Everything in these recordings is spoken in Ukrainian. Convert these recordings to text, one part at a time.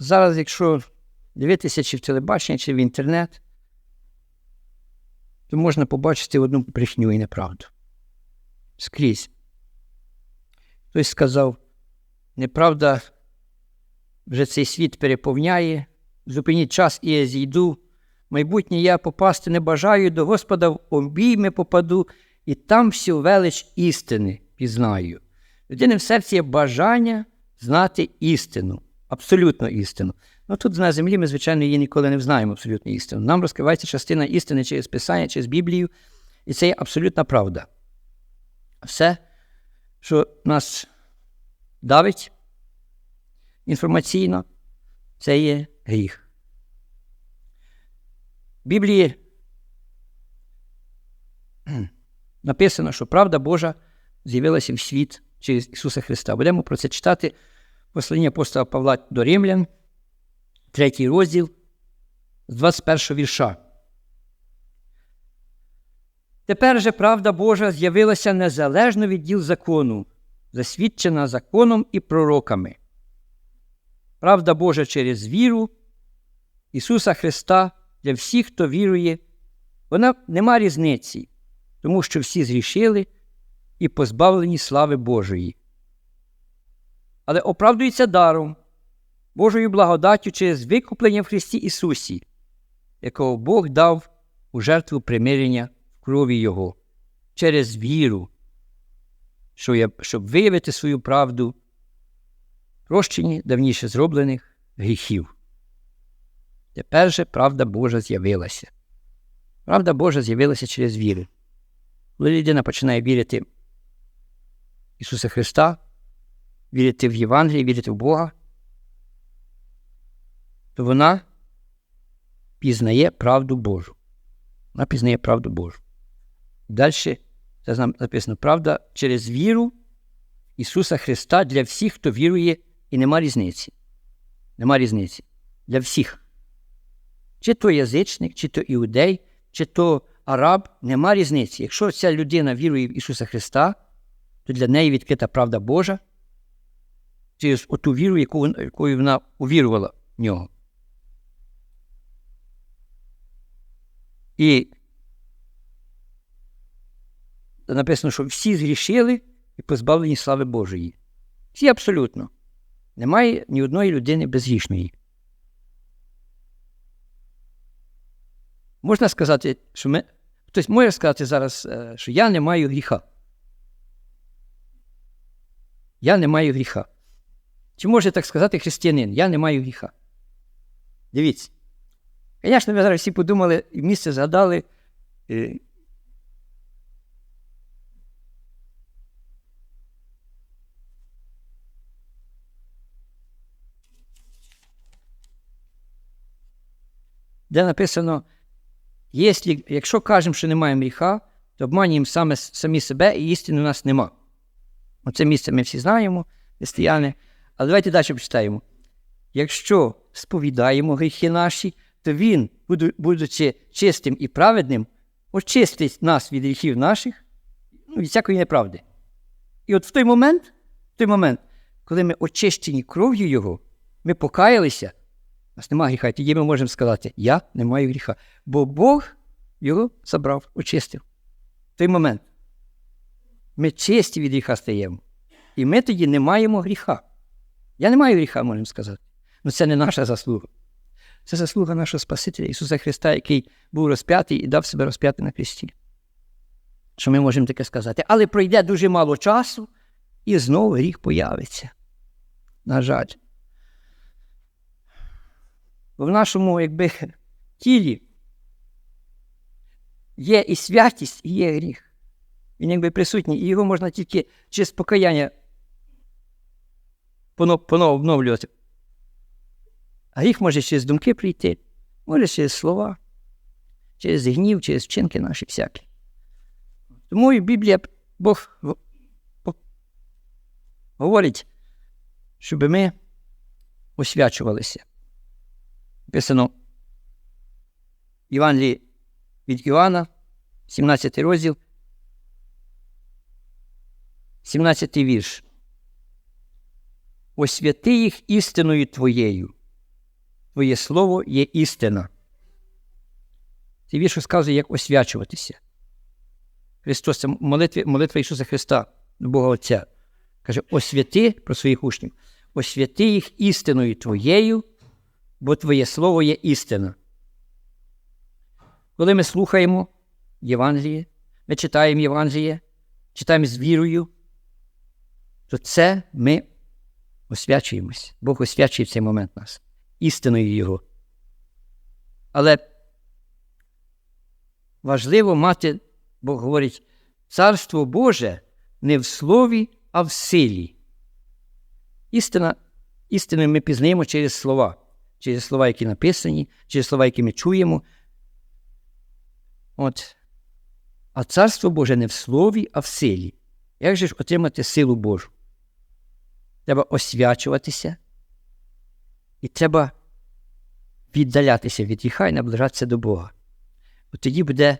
зараз, якщо дивитися чи в телебачення, чи в інтернет, то можна побачити одну брехню і неправду. Скрізь. Хтось сказав, неправда вже цей світ переповняє, зупиніть час, і я зійду. Майбутнє я попасти не бажаю, до Господа в обійми попаду, і там всю велич істини пізнаю. Людини в серці є бажання знати істину, абсолютну істину. Ну тут на землі ми, звичайно, її ніколи не взнаємо абсолютну істину. Нам розкривається частина істини через Писання, через Біблію, і це є абсолютна правда. Все, що нас давить інформаційно, це є гріх. В Біблії написано, що правда Божа з'явилася в світ через Ісуса Христа. Будемо про це читати послання апостола Павла до Римлян, третій розділ з 21 вірша. Тепер же правда Божа з'явилася незалежно від діл закону, засвідчена законом і пророками. Правда Божа через віру Ісуса Христа для всіх, хто вірує, вона нема різниці, тому що всі зрішили і позбавлені слави Божої. Але оправдується даром, Божою благодаттю через викуплення в Христі Ісусі, якого Бог дав у жертву примирення в крові Його, через віру, щоб виявити свою правду, прощенні давніше зроблених гріхів. Тепер же правда Божа з'явилася. Правда Божа з'явилася через віру. Коли людина починає вірити Ісуса Христа, вірити в Євангеліє, вірити в Бога, то вона пізнає правду Божу. Вона пізнає правду Божу. Далі це написано правда через віру Ісуса Христа для всіх, хто вірує, і нема різниці. Нема різниці. Для всіх. Чи то язичник, чи то іудей, чи то араб, нема різниці. Якщо ця людина вірує в Ісуса Христа, то для неї відкрита правда Божа через оту віру, яку, якою вона увірувала в нього. І написано, що всі згрішили і позбавлені слави Божої. Всі абсолютно. Немає ні одної людини безгрішної. Можна сказати, що ми. Хтось може сказати зараз, е, що я не маю гріха. Я не маю гріха. Чи може так сказати християнин? Я не маю гріха. Дивіться. Звісно, ви зараз всі подумали і місце згадали. Е, де написано, якщо, якщо кажемо, що не маємо гріха, то обманюємо саме, самі себе і істини у нас нема. Оце місце ми всі знаємо, християни. Але давайте далі почитаємо. Якщо сповідаємо гріхи наші, то Він, будучи чистим і праведним, очистить нас від гріхів наших, ну, від всякої неправди. І от в той момент, в той момент, коли ми очищені кров'ю Його, ми покаялися, у нас немає гріха, тоді ми можемо сказати, я не маю гріха. Бо Бог його забрав, очистив. В той момент. Ми чисті від гріха стаємо. І ми тоді не маємо гріха. Я не маю гріха, можемо сказати. Ну це не наша заслуга. Це заслуга нашого Спасителя Ісуса Христа, який був розп'ятий і дав себе розп'яти на хресті. Що ми можемо таке сказати. Але пройде дуже мало часу, і знову гріх появиться. На жаль. Бо в нашому якби, тілі є і святість, і є гріх. Він якби присутній, і його можна тільки через покаяння поново обновлювати. А гріх може через думки прийти, може через слова, через гнів, через вчинки наші всякі. Тому і Біблія Бог говорить, щоб ми освячувалися. Написано Євангелії від Іоанна, 17 розділ, 17 вірш. Освяти їх істиною Твоєю. Твоє Слово є істина. Цей вірш розказує, як освячуватися. Христос, це молитва, молитва Ісуса Христа, Бога Отця. Каже, освяти про своїх учнів, освяти їх істиною Твоєю, бо Твоє Слово є істина. Коли ми слухаємо Євангеліє, ми читаємо Євангеліє, читаємо з вірою, то це ми освячуємось. Бог освячує в цей момент нас, істиною Його. Але важливо мати, Бог говорить, Царство Боже не в слові, а в силі. Істина, Істину ми пізнаємо через слова, через слова, які написані, через слова, які ми чуємо. От. А Царство Боже не в слові, а в силі. Як же ж отримати силу Божу? Треба освячуватися, і треба віддалятися від гріха і наближатися до Бога. От тоді буде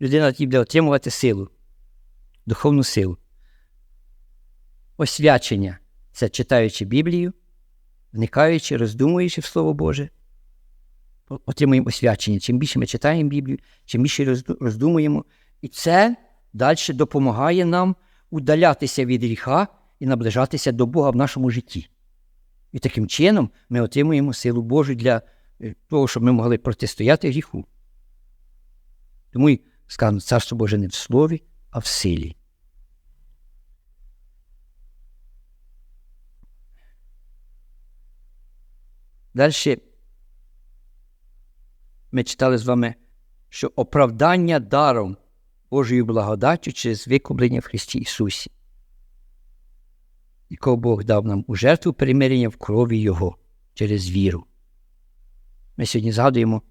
людина тоді буде отримувати силу, духовну силу. Освячення це читаючи Біблію, вникаючи, роздумуючи в Слово Боже, отримуємо освячення. Чим більше ми читаємо Біблію, чим більше роздумуємо. І це далі допомагає нам удалятися від гріха і наближатися до Бога в нашому житті. І таким чином ми отримуємо силу Божу для е, того, щоб ми могли протистояти гріху. Тому і сказано, царство Боже не в слові, а в силі. Далі ми читали з вами, що оправдання даром Божою благодаттю через викуплення в Христі Ісусі, якого Бог дав нам у жертву примирення в крові Його через віру. Ми сьогодні згадуємо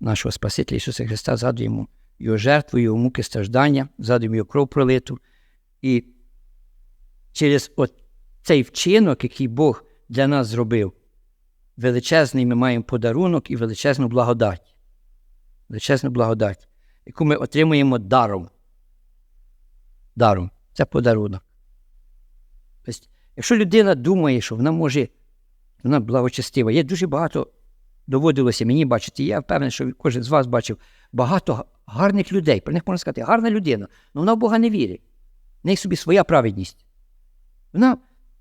нашого Спасителя Ісуса Христа, згадуємо Його жертву, Його муки страждання, згадуємо Його кров пролиту. І через цей вчинок, який Бог для нас зробив, величезний ми маємо подарунок і величезну благодать. Величезну благодать, яку ми отримуємо даром. Даром. Це подарунок. Тобто, якщо людина думає, що вона може, вона благочестива, є дуже багато, доводилося мені бачити, я впевнений, що кожен з вас бачив багато гарних людей. Про них можна сказати, гарна людина, але вона в Бога не вірить. В неї собі своя праведність. Вона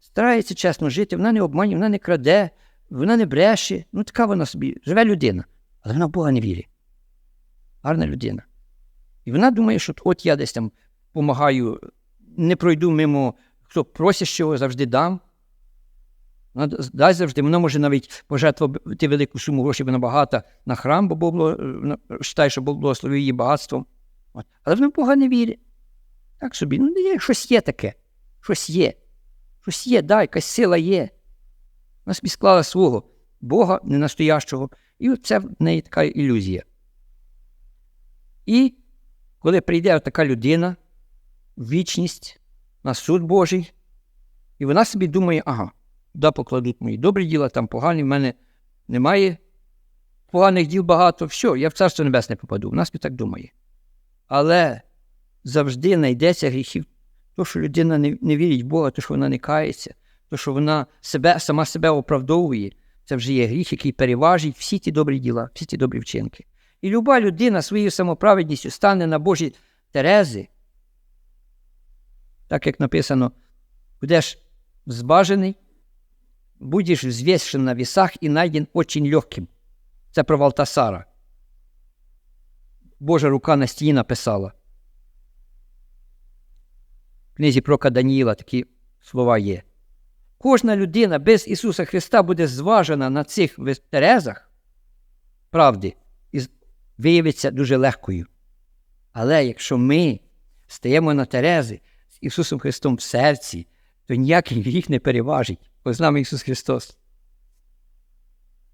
старається чесно жити, вона не обманює, вона не краде, вона не бреше. Ну, така вона собі, живе людина, але вона в Бога не вірить. Гарна людина. І вона думає, що от я десь там допомагаю, не пройду мимо, хто просить чого, завжди дам. Дасть завжди, вона може навіть пожертвувати велику суму грошей, вона багата на храм, бо Бог вважає, що Бог благословив її багатством. От. Але вона в Бога не вірить. Так собі, ну є, щось є таке, щось є. Щось є, да, якась сила є. Вона собі склала свого Бога ненастоящого, і це в неї така ілюзія. І коли прийде така людина вічність на суд Божий, і вона собі думає, ага, да покладуть мої добрі діла, там погані, в мене немає поганих діл багато, все, я в Царство Небесне попаду. Вона собі так думає. Але завжди знайдеться гріхів, то, що людина не, не вірить в Бога, то, що вона не кається, то, що вона себе, сама себе оправдовує, це вже є гріх, який переважить всі ті добрі діла, всі ті добрі вчинки. І люба людина своєю самоправедністю стане на Божі Терези, так як написано, будеш збажений, будеш взвішен на вісах і найден очень легким. Це про Валтасара. Божа рука на стіні написала. В книзі про Даніїла такі слова є. Кожна людина без Ісуса Христа буде зважена на цих терезах правди і виявиться дуже легкою. Але якщо ми стаємо на терези Ісусом Христом в серці, то ніякий гріх не переважить, бо з нами Ісус Христос.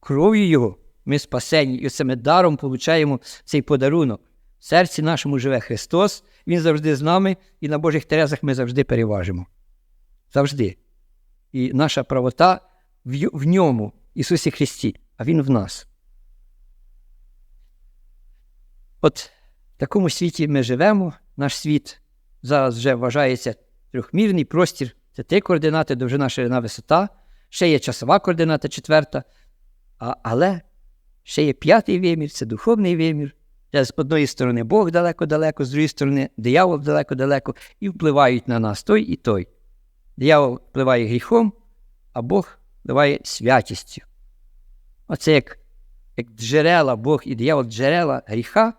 Кров'ю Його ми спасені, і ми даром получаємо цей подарунок. В серці нашому живе Христос, Він завжди з нами, і на Божих терезах ми завжди переважимо. Завжди. І наша правота в ньому, Ісусі Христі, а Він в нас. От в такому світі ми живемо, наш світ зараз вже вважається трьохмірний простір, це три координати, довжина, ширина, висота. ще є часова координата четверта, а, але ще є п'ятий вимір, це духовний вимір. Де з одної сторони Бог далеко-далеко, з другої сторони диявол далеко-далеко, і впливають на нас той і той. Диявол впливає гріхом, а Бог впливає святістю. Оце як як джерела Бог і диявол джерела гріха,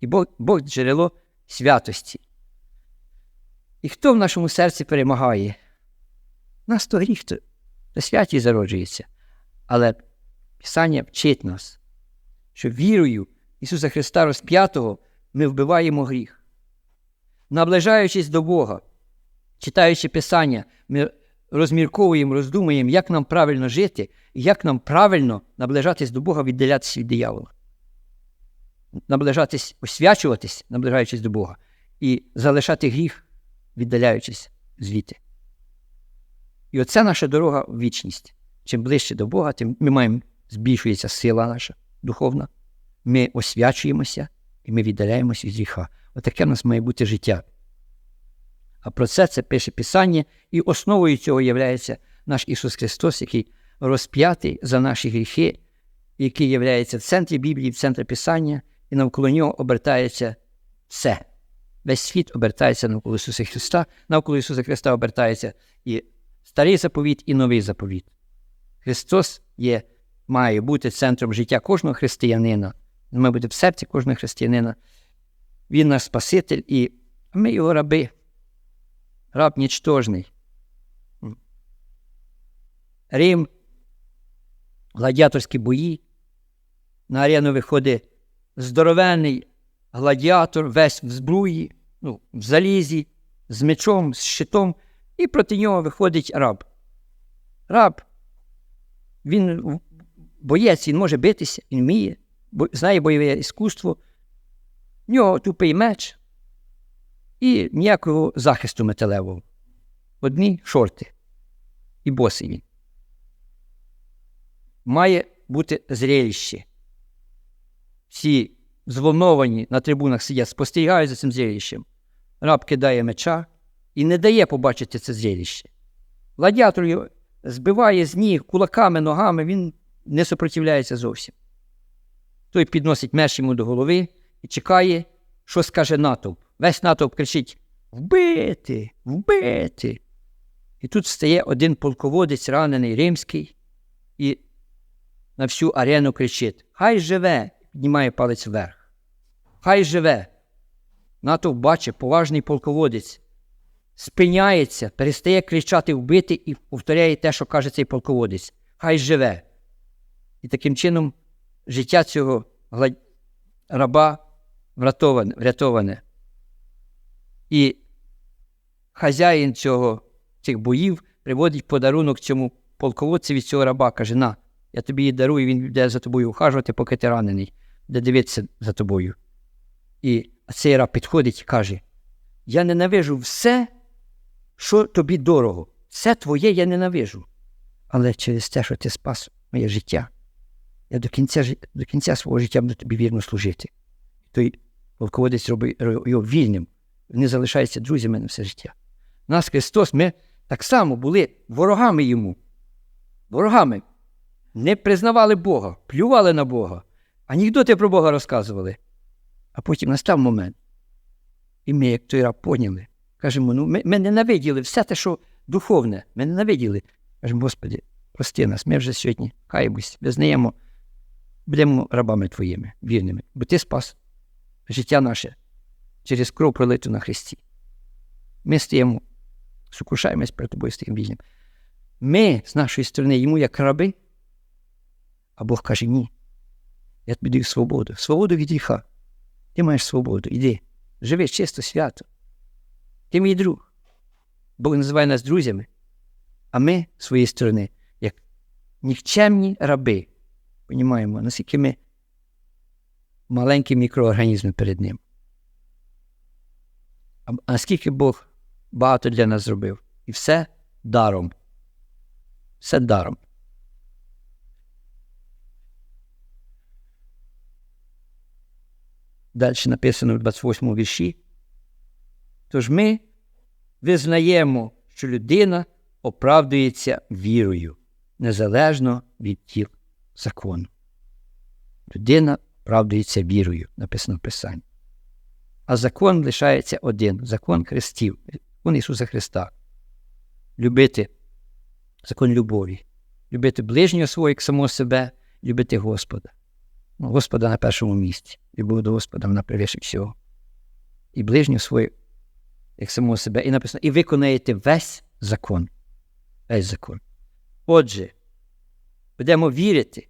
і Бог, Бог джерело святості. І хто в нашому серці перемагає? Нас то гріх, то, то святість зароджується. Але Писання вчить нас, що вірою Ісуса Христа розп'ятого ми вбиваємо гріх. Наближаючись до Бога, читаючи Писання, ми розмірковуємо, роздумуємо, як нам правильно жити і як нам правильно наближатись до Бога, віддалятися від диявола. Наближатись, освячуватись, наближаючись до Бога, і залишати гріх, віддаляючись звідти. І оце наша дорога в вічність. Чим ближче до Бога, тим ми маємо збільшується сила наша духовна, ми освячуємося і ми віддаляємося від гріха. Отаке в нас має бути життя. А про це це пише Писання, і основою цього є наш Ісус Христос, який розп'ятий за наші гріхи, який є в центрі Біблії, в центрі Писання, і навколо нього обертається все. Весь світ обертається навколо Ісуса Христа, навколо Ісуса Христа обертається і старий заповіт, і новий заповіт. Христос є, має бути центром життя кожного християнина. Він має бути в серці кожного християнина. Він наш Спаситель, і ми його раби раб нічтожний. Рим, гладіаторські бої. На арену виходить здоровенний гладіатор, весь в збруї, ну, в залізі, з мечом, з щитом, і проти нього виходить раб. Раб, він боєць, він може битися, він вміє, знає бойове іскусство. В нього тупий меч, і ніякого захисту металевого. Одні шорти і босині. Має бути зрелище. Всі зволновані на трибунах сидять, спостерігають за цим зрелищем. Раб кидає меча і не дає побачити це зрелище. Гладіатор збиває з ніг кулаками, ногами, він не супротивляється зовсім. Той підносить меч йому до голови і чекає, що скаже натовп. Весь натовп кричить Вбити, вбити. І тут стає один полководець, ранений римський, і на всю арену кричить Хай живе! Піднімає палець вверх. Хай живе. Натовп бачить, поважний полководець, спиняється, перестає кричати вбити і повторяє те, що каже цей полководець. Хай живе. І таким чином життя цього раба врятоване. І хазяїн цього, цих боїв приводить подарунок цьому полководцеві цього раба, каже: На, я тобі її дарую, він буде за тобою ухажувати, поки ти ранений, де дивитися за тобою. І цей раб підходить і каже: Я ненавижу все, що тобі дорого. Все твоє я ненавижу. Але через те, що ти спас моє життя, я до кінця до кінця свого життя буду тобі вірно служити. Той полководець робить його вільним вони залишаються друзями на все життя. Нас Христос, ми так само були ворогами Йому. Ворогами. Не признавали Бога, плювали на Бога, анекдоти про Бога розказували. А потім настав момент. І ми, як той раб, поняли. Кажемо, ну ми, ми ненавиділи все те, що духовне, ми ненавиділи. Кажемо, Господи, прости нас, ми вже сьогодні каємось, визнаємо, будемо рабами Твоїми, вірними, бо Ти спас життя наше через кров пролиту на Христі. Ми стаємо, сукушаємось перед тобою з вільним. Ми з нашої сторони йому як раби, а Бог каже, ні. Я тобі даю свободу. Свободу від гріха. Ти маєш свободу. Іди. Живи чисто, свято. Ти мій друг. Бог називає нас друзями, а ми з своєї сторони, як нікчемні раби, понімаємо, наскільки ми маленькі мікроорганізми перед ним. А скільки Бог багато для нас зробив. І все даром. Все даром. Далі написано в 28 вірші. Тож ми визнаємо, що людина оправдується вірою. незалежно від тіл закону. Людина правдується вірою, написано в Писанні. А закон лишається один закон Христів, закон Ісуса Христа. Любити закон любові, любити ближнього свого як самого себе, любити Господа. Господа на першому місці. Любов до Господа вона превише всього. І ближнього свого як самого себе. І написано, і виконаєте весь закон. Весь закон. Отже, будемо вірити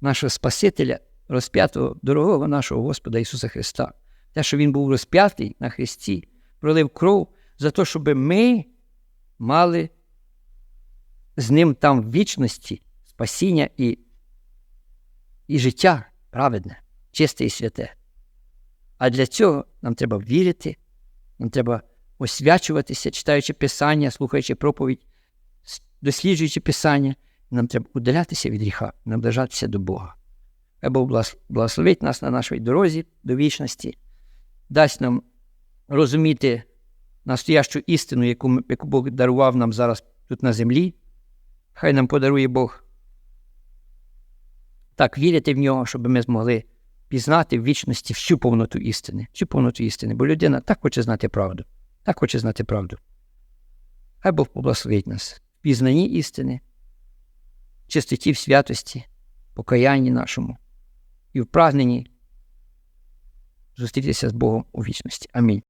нашого Спасителя, розп'ятого дорогого нашого Господа Ісуса Христа. Те, що Він був розп'ятий на Христі, пролив кров за те, щоб ми мали з ним там вічності спасіння і, і життя праведне, чисте і святе. А для цього нам треба вірити, нам треба освячуватися, читаючи Писання, слухаючи проповідь, досліджуючи Писання, нам треба удалятися від гріха, наближатися до Бога. Хай Бог благословить нас на нашій дорозі до вічності, дасть нам розуміти настоящу істину, яку, яку Бог дарував нам зараз тут на землі. Хай нам подарує Бог так вірити в нього, щоб ми змогли пізнати в вічності всю повноту істини, всю повноту істини, бо людина так хоче знати правду, так хоче знати правду. Хай Бог поблагословить нас в пізнанні істини, чистоті в святості, покаянні нашому і в прагненні зустрітися з Богом у вічності. Амінь.